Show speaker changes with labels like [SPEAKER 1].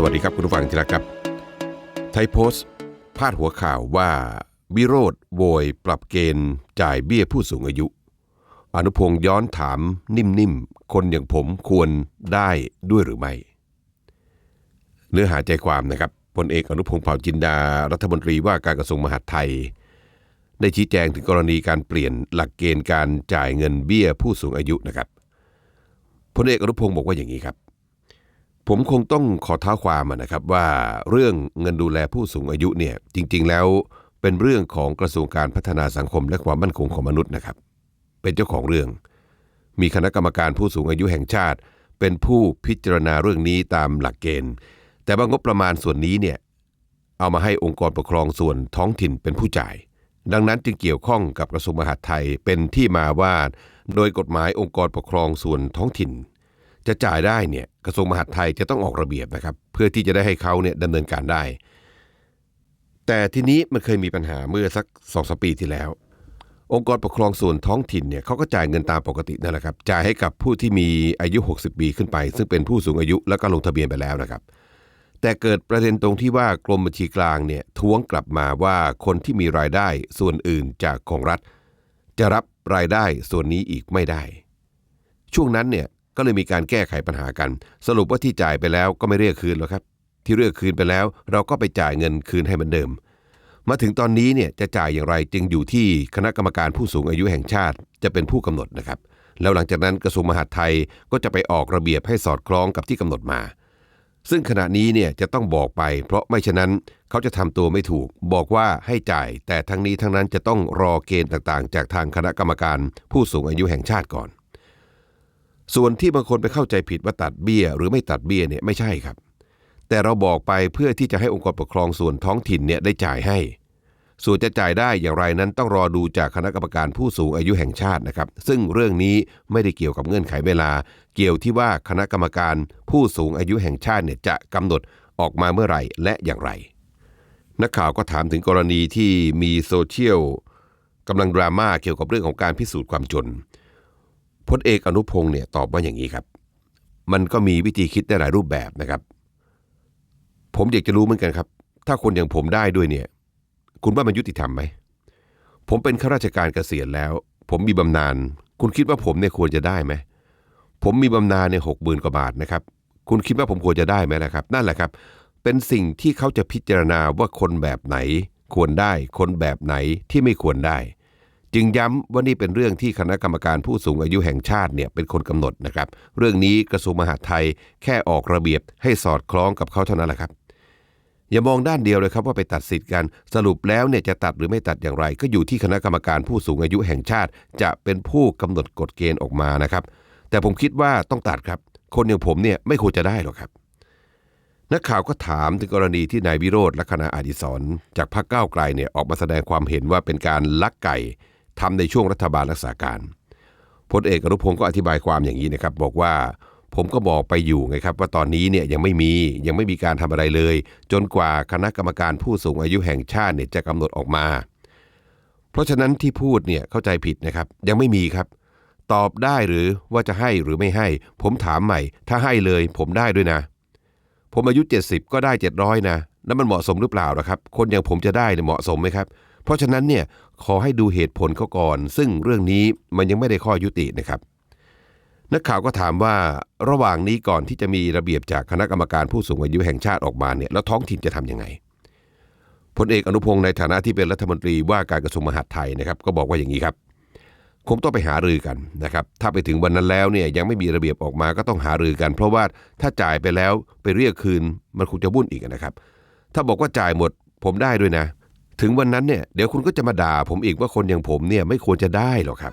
[SPEAKER 1] สวัสดีครับคุณผู้ฟังที่รักครับ ไทยโพสต์ พาดหัวข่าวว่าวิโรธโวยปรับเกณฑ์จ่ายเบี้ยผู้สูงอายุ อนุพงศ์ย้อนถามนิ่มๆ คนอย่างผมควรได้ด้วยหรือไม่ เนื้อหาใจความนะครับพลเอกอนุพงศ์เผ่าจินดา รัฐมนตรีว่าการกระทรวงมหาดไทย ได้ชี้แจงถึงกรณีการเปลี่ยนหลักเกณฑ์การจ่ายเงินเบี้ยผู้สูงอายุนะครับพลเอกอนุพงศ์บอกว่าอย่างนี้ครับ ผมคงต้องขอเท้าความนะครับว่าเรื่องเงินดูแลผู้สูงอายุเนี่ยจริงๆแล้วเป็นเรื่องของกระทรวงการพัฒนาสังคมและความมั่นคงของมนุษย์นะครับ เป็นเจ้าของเรื่อง มีคณะกรรมการผู้สูงอายุแห่งชาติ เป็นผู้พิจารณาเรื่องนี้ตามหลักเกณฑ์ แต่ว่างบประมาณส่วนนี้เนี่ยเอามาให้องค์กรปกครองส่วนท้องถิ่นเป็นผู้จ่าย ดังนั้นจึงเกี่ยวข้องกับกระทรวงมหาดไทยเป็นที่มาว่า โดยกฎหมายองค์กรปกครองส่วนท้องถิ่น จะจ่ายได้เนี่ยกระทรวงมหาดไทยจะต้องออกระเบียบนะครับ เพื่อที่จะได้ให้เขาเนี่ยดำเนินการได้ แต่ทีนี้มันเคยมีปัญหาเมื่อสักสองสปีที่แล้ว องค์กรปกครองส่วนท้องถิ่นเนี่ยเขาก็จ่ายเงินตามปกตินั่นแหละครับจ่ายให้กับผู้ที่มีอายุ 60 ปีขึ้นไป ซึ่งเป็นผู้สูงอายุแล้วก็ลงทะเบียนไปแล้วนะครับ แต่เกิดประเด็นตรงที่ว่ากรมบัญชีกลางเนี่ยท้วงกลับมาว่าคนที่มีรายได้ส่วนอื่นจากของรัฐ จะรับรายได้ส่วนนี้อีกไม่ได้ ช่วงนั้นเนี่ย ก็เลยมีการแก้ไขปัญหากัน สรุปว่าที่จ่ายไปแล้วก็ไม่เรียกคืนหรอกครับ ที่เรียกคืนไปแล้ว เราก็ไปจ่ายเงินคืนให้เหมือนเดิม มาถึงตอนนี้เนี่ยจะจ่ายอย่างไรจึงอยู่ที่คณะกรรมการผู้สูงอายุแห่งชาติจะเป็นผู้กำหนดนะครับ แล้วหลังจากนั้นกระทรวงมหาดไทยก็จะไปออกระเบียบให้สอดคล้องกับที่กำหนดมา ซึ่งขณะนี้เนี่ยจะต้องบอกไป เพราะไม่ฉะนั้นเขาจะทำตัวไม่ถูก บอกว่าให้จ่าย แต่ทั้งนี้ทั้งนั้นจะต้องรอเกณฑ์ต่างๆ จากทางคณะกรรมการผู้สูงอายุแห่งชาติก่อน ส่วนที่บางคนไปเข้าใจผิดว่าตัดเบี้ย หรือไม่ตัดเบี้ยเนี่ยไม่ใช่ครับ แต่เราบอกไปเพื่อที่จะให้องค์กรปกครองส่วนท้องถิ่นเนี่ยได้จ่ายให้ ส่วนจะจ่ายได้อย่างไรนั้นต้องรอดูจากคณะกรรมการผู้สูงอายุแห่งชาตินะครับ ซึ่งเรื่องนี้ไม่ได้เกี่ยวกับเงื่อนไขเวลา เกี่ยวที่ว่าคณะกรรมการผู้สูงอายุแห่งชาติเนี่ยจะกำหนดออกมาเมื่อไหร่และอย่างไร นักข่าวก็ถามถึงกรณีที่มีโซเชียลกำลังดราม่าเกี่ยวกับเรื่องของการพิสูจน์ความจน พลเอกอนุพงศ์เนี่ยตอบว่าอย่างนี้ครับ มันก็มีวิธีคิดได้หลายรูปแบบนะครับ ผมอยากจะรู้เหมือนกันครับ ถ้าคนอย่างผมได้ด้วยเนี่ย คุณว่ามันยุติธรรมไหมผมเป็นข้าราชการเกษียณแล้ว ผมมีบำนาญคุณคิดว่าผมเนี่ยควรจะได้ไหมผมมีบำนาญในหกหมื่นกว่าบาทนะครับ คุณคิดว่าผมควรจะได้ไหมล่ะครับ นั่นแหละครับ เป็นสิ่งที่เขาจะพิจารณาว่าคนแบบไหน ควรได้ คนแบบไหนที่ไม่ควรได้ จึงย้ำว่านี่เป็นเรื่องที่คณะกรรมการผู้สูงอายุแห่งชาติเนี่ยเป็นคนกำหนดนะครับ เรื่องนี้กระทรวงมหาดไทยแค่ออกระเบียบให้สอดคล้องกับเขาเท่านั้นแหละครับ อย่ามองด้านเดียวเลยครับว่าไปตัดสิทธิ์กันสรุปแล้วเนี่ยจะตัดหรือไม่ตัดอย่างไร ก็อยู่ที่คณะกรรมการผู้สูงอายุแห่งชาติ จะเป็นผู้กำหนดกฎเกณฑ์ออกมานะครับ แต่ผมคิดว่าต้องตัดครับ คนอย่างผมเนี่ยไม่ควรจะได้หรอกครับนักข่าวก็ถามถึงกรณีที่นายวิโรธและคณะอดิศรจากพรรคก้าวไกลเนี่ยออกมาแสดงความเห็นว่าเป็นการลักไก่ ทำในช่วงรัฐบาลรักษาการพลเอกอนุพงศ์ก็อธิบายความอย่างนี้นะครับ บอกว่าผมก็บอกไปอยู่ไงครับ ว่าตอนนี้เนี่ยยังไม่มียังไม่มีการทำอะไรเลย จนกว่าคณะกรรมการผู้สูงอายุแห่งชาติเนี่ยจะกำหนดออกมา เพราะฉะนั้นที่พูดเนี่ยเข้าใจผิดนะครับ ยังไม่มีครับ ตอบได้หรือว่าจะให้หรือไม่ให้ ผมถามใหม่ ถ้าให้เลย ผมได้ด้วยนะ ผมอายุ 70 ก็ได้ 700 นะแล้วมันเหมาะสมหรือเปล่าล่ะครับ คนอย่างผมจะได้เนี่ยเหมาะสมไหมครับ เพราะฉะนั้นเนี่ยขอให้ดูเหตุผลเขาก่อน ซึ่งเรื่องนี้มันยังไม่ได้ข้อยุตินะครับ นักข่าวก็ถามว่าระหว่างนี้ก่อนที่จะมีระเบียบจากคณะกรรมการผู้สูงอายุแห่งชาติออกมาเนี่ยแล้วท้องถิ่นจะทำยังไงพลเอกอนุพงศ์ในฐานะที่เป็นรัฐมนตรีว่าการกระทรวงมหาดไทยนะครับ ก็บอกว่าอย่างนี้ครับ คงต้องไปหารือกันนะครับ ถ้าไปถึงวันนั้นแล้วเนี่ยยังไม่มีระเบียบออกมาก็ต้องหารือกัน เพราะว่าถ้าจ่ายไปแล้วไปเรียกคืนมันคงจะวุ่นอีกนะครับ ถ้าบอกว่าจ่ายหมดผมได้ด้วยนะ ถึงวันนั้นเนี่ยเดี๋ยวคุณก็จะมาด่าผมอีกว่าคนอย่างผมเนี่ยไม่ควรจะได้หรอกครับ